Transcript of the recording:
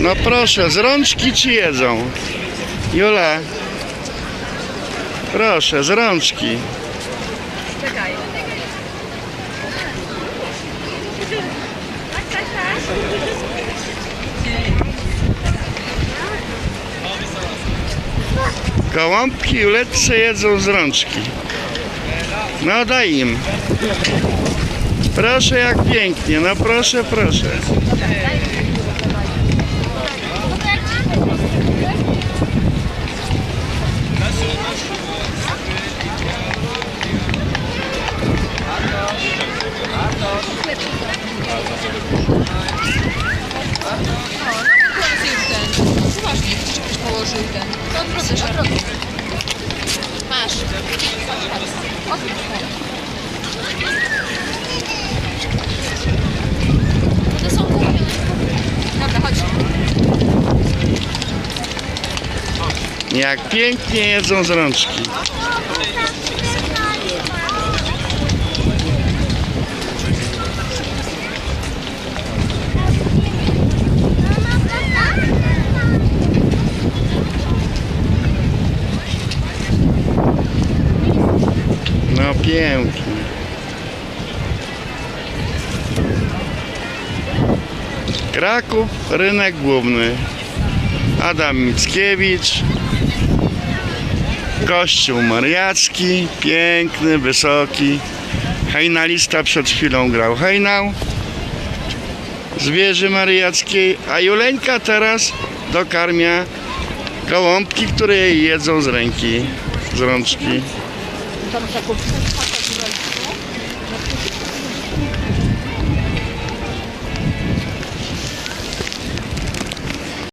No proszę, z rączki ci jedzą. Jula. Proszę, z rączki. Czekaj. Gołąbki Juletce jedzą z rączki. No daj im. Proszę jak pięknie, no proszę, proszę. Położył ten. Poważnie, jeszcze ktoś położył ten. To odwrócę, odwrócę. Masz. To są kupione. Dobra, chodź. Jak pięknie jedzą z rączki. Pięknie. Kraków, rynek główny. Adam Mickiewicz. Kościół Mariacki, piękny, wysoki. Hejnalista przed chwilą grał hejnał z wieży mariackiej, a Juleńka teraz dokarmia gołąbki, które jej jedzą z ręki, z rączki. Não tá com. saco.